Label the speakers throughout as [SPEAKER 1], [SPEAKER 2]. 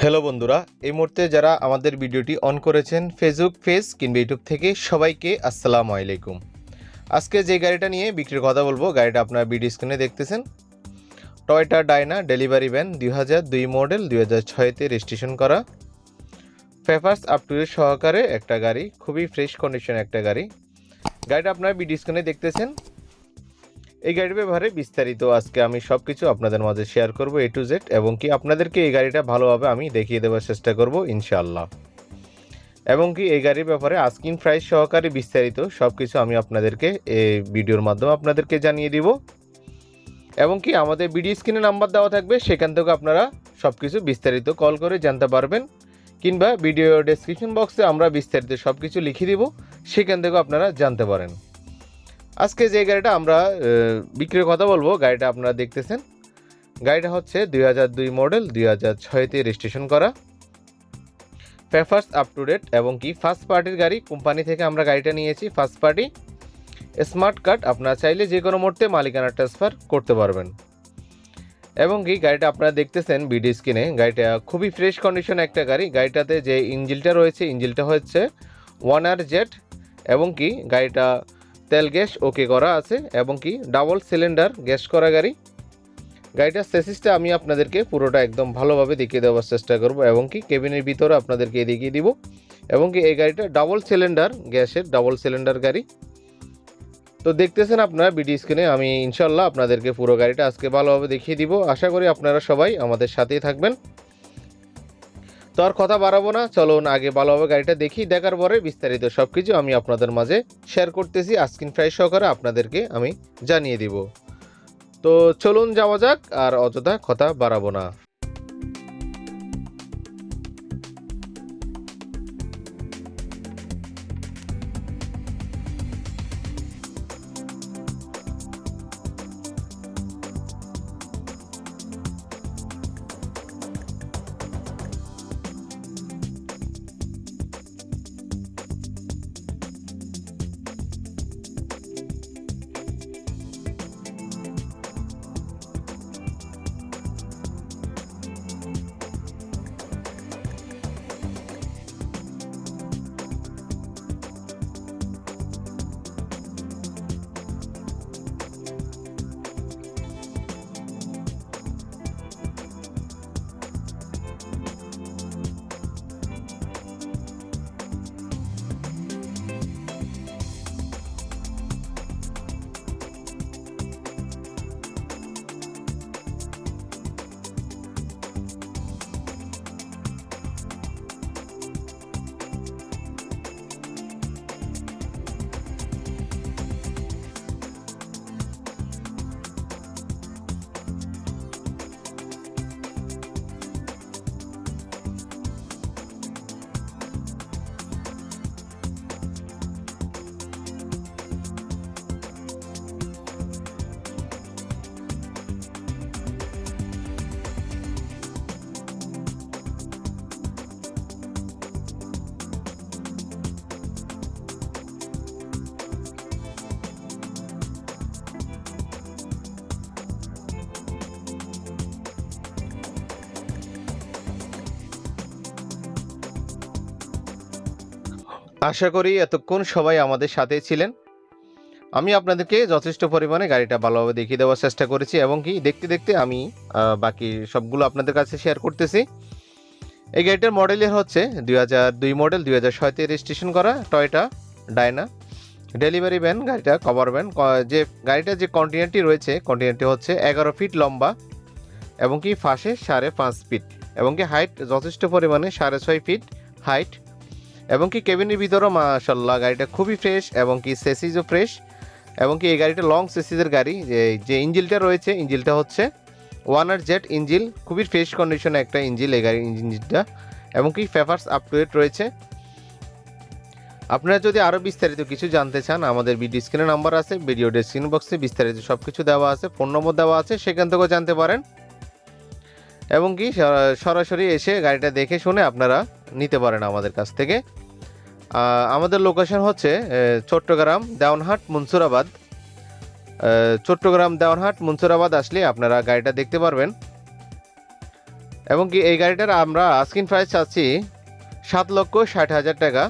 [SPEAKER 1] Hello বন্ধুরা, এই মুহূর্তে যারা আমাদের ভিডিওটি অন করেছেন ফেসবুক পেজ কিংবা ইউটিউব থেকে সবাইকে আসসালামু আলাইকুম। আজকে যে গাড়িটা নিয়ে বিক্রির কথা বলব, গাড়িটা আপনার ভিডিও স্ক্রিনে দেখতেছেন। টয়টা ডাইনা ডেলিভারি ভ্যান দুই হাজার দুই মডেল দুই হাজার ছয়তে রেজিস্ট্রেশন করা। পেপার্স আপ টু সহকারে একটা গাড়ি, খুবই ফ্রেশ কন্ডিশন একটা গাড়ি। গাড়িটা আপনার ভিডিও স্ক্রিনে দেখতেছেন। এই গাড়ির ব্যাপারে বিস্তারিত আজকে আমি সব কিছু আপনাদের মাঝে শেয়ার করব এ টু জেড এবং কি আপনাদেরকে এই গাড়িটা ভালোভাবে আমি দেখিয়ে দেওয়ার চেষ্টা করব, ইনশাআল্লাহ। এবং কি এই গাড়ির ব্যাপারে আস্কিং প্রাইস সহকারে বিস্তারিত সব কিছু আমি আপনাদেরকে এই ভিডিওর মাধ্যমে আপনাদেরকে জানিয়ে দিব। এবং কি আমাদের ভিডিও স্ক্রিনে নাম্বার দেওয়া থাকবে, সেখান থেকে আপনারা সব কিছু বিস্তারিত কল করে জানতে পারবেন। কিংবা ভিডিও ডেসক্রিপশন বক্সে আমরা বিস্তারিত সব কিছু লিখে দিব, সেখান থেকেও আপনারা জানতে পারেন। আজকে যে গাড়িটা আমরা বিক্রির কথা বলব, গাড়িটা আপনারা দেখতেছেন। গাড়িটা হচ্ছে দুই হাজার দুই মডেল, দুই হাজার ছয়তে রেজিস্ট্রেশন করা। পেপার্স আপ টু ডেট এবং কি ফার্স্ট পার্টির গাড়ি কোম্পানি থেকে আমরা গাড়িটা নিয়েছি ফার্স্ট পার্টি স্মার্ট কার্ড আপনারা চাইলে যে কোনো মুহূর্তে মালিকানা ট্রান্সফার করতে পারবেন। এবং কি গাড়িটা আপনারা দেখতেছেন বিডি স্ক্রিনে গাড়িটা খুবই ফ্রেশ কন্ডিশন একটা গাড়ি। গাড়িটাতে যে ইঞ্জিলটা রয়েছে ইঞ্জিলটা হচ্ছে ওয়ান আর জেট এবং কি গাড়িটা তেল গ্যাস ওকে করা আছে এবং কি ডাবল সিলিন্ডার গ্যাস করা গাড়ি। গাড়িটার সেসিসটা আমি আপনাদেরকে পুরোটা একদম ভালোভাবে দেখিয়ে দেওয়ার চেষ্টা করব এবং কি কেবিনের ভিতরে আপনাদেরকে দেখিয়ে দিব এবং কি এই গাড়িটা ডাবল সিলিন্ডার গ্যাসের ডাবল সিলিন্ডার গাড়ি। তো দেখতেছেন আপনারা বিডি স্ক্রিনে আমি ইনশাল্লাহ আপনাদেরকে পুরো গাড়িটা আজকে ভালোভাবে দেখিয়ে দিব। আশা করি আপনারা সবাই আমাদের সাথেই থাকবেন। তো আর কথা বাড়াবো না, চলুন আগে ভালোভাবে গাড়িটা দেখি, দেখার পরে বিস্তারিত সব কিছু আমি আপনাদের মাঝে শেয়ার করতেছি। আস্কিন প্রাইস সহকারে আপনাদেরকে আমি জানিয়ে দিব। তো চলুন যাওয়া যাক, আর অযথা কথা বাড়াবো না। আশা করি এতক্ষণ সবাই আমাদের সাথে ছিলেন। আমি আপনাদেরকে যথেষ্ট পরিমাণে গাড়িটা ভালোভাবে দেখিয়ে দেওয়ার চেষ্টা করেছি এবং কি দেখতে দেখতে আমি বাকি সবগুলো আপনাদের কাছে শেয়ার করতেছি। এই গাড়িটার মডেলের হচ্ছে দুই হাজার দুই মডেল দুই হাজার ছয়তে রেজিস্ট্রেশন করা টয়টা ডায়না ডেলিভারি ভ্যান গাড়িটা কভার ভ্যান যে গাড়িটার যে কন্টিনেন্টটি রয়েছে কন্টিনেন্টটি হচ্ছে এগারো ফিট লম্বা এবং কি ফাঁসে সাড়ে পাঁচ ফিট এবং কি হাইট যথেষ্ট পরিমাণে সাড়ে ছয় ফিট হাইট এবং কি কেবিনের ভিতরও মাশাল্লাহ গাড়িটা খুবই ফ্রেশ এবং কি সেসিজও ফ্রেশ এবং কি এই গাড়িটা লং সেসিজের গাড়ি, যে যে ইঞ্জিলটা রয়েছে, ইঞ্জিলটা হচ্ছে ওয়ান আর জেট ইঞ্জিল, খুবই ফ্রেশ কন্ডিশনে একটা ইঞ্জিল এই গাড়ির ইঞ্জিনটা এবং কি পেপার্স আপ টু ডেট রয়েছে। আপনারা যদি আরও বিস্তারিত কিছু জানতে চান, আমাদের ভিডিও স্ক্রিনে নাম্বার আছে ভিডিও ডেসক্রিপশন বক্সে বিস্তারিত সব কিছু দেওয়া আছে ফোন নম্বর দেওয়া আছে, সেখান থেকেও জানতে পারেন। এবং কি সরাসরি এসে গাড়িটা দেখে শুনে আপনারা নিতে পারেন আমাদের কাছ থেকে। আমাদের লোকেশন হচ্ছে চট্টগ্রাম দেওয়ানহাট মনসুরাবাদ। চট্টগ্রাম দেওয়ানহাট মনসুরাবাদ আসলে আপনারা গাড়িটা দেখতে পারবেন। এবং কি এই গাড়িটার আমরা আস্কিন প্রাইস চাচ্ছি সাত লক্ষ ষাট হাজার টাকা।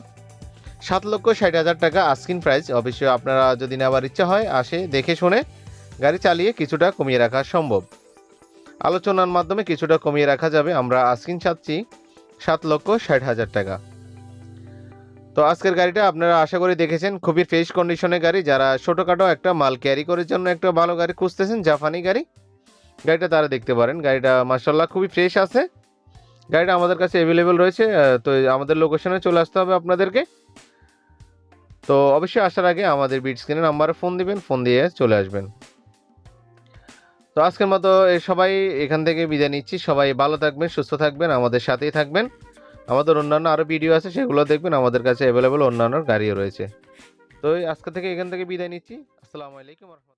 [SPEAKER 1] সাত লক্ষ ষাট হাজার টাকা আস্কিন প্রাইস অবশ্যই আপনারা যদি নেওয়ার ইচ্ছা হয়, আসে, দেখে শুনে গাড়ি চালিয়ে কিছুটা কমিয়ে রাখা সম্ভব। আলোচনার মাধ্যমে কিছুটা কমিয়ে রাখা যাবে। আমরা আস্কিন চাচ্ছি সাত লক্ষ ষাট হাজার টাকা। তো আজকের গাড়িটা আপনারা আশা করি দেখেছেন, খুবই ফ্রেশ কন্ডিশনের গাড়ি। যারা ছোটোখাটো একটা মাল ক্যারি করার জন্য একটা ভালো গাড়ি খুঁজতেছেন, জাপানি গাড়ি, গাড়িটা তারা দেখতে পারেন। গাড়িটা মার্শাল্লাহ খুবই ফ্রেশ আছে। গাড়িটা আমাদের কাছে অ্যাভেলেবেল রয়েছে তো আমাদের লোকেশনে চলে আসতে হবে আপনাদেরকে। তো অবশ্যই আসার আগে আমাদের বিট স্ক্রিনের নাম্বারে ফোন দিবেন ফোন দিয়ে চলে আসবেন। তো আজকের মতো সবাই এখান থেকে বিদায় নিচ্ছি। সবাই ভালো থাকবেন, সুস্থ থাকবেন, আমাদের সাথেই থাকবেন। আমাদের অন্যান্য আরও ভিডিও আছে, সেগুলো দেখবেন আমাদের কাছে অ্যাভেলেবেল অন্যান্য গাড়িও রয়েছে। তো আজকে থেকে এখান থেকে বিদায় নিচ্ছি। আসসালামু আলাইকুম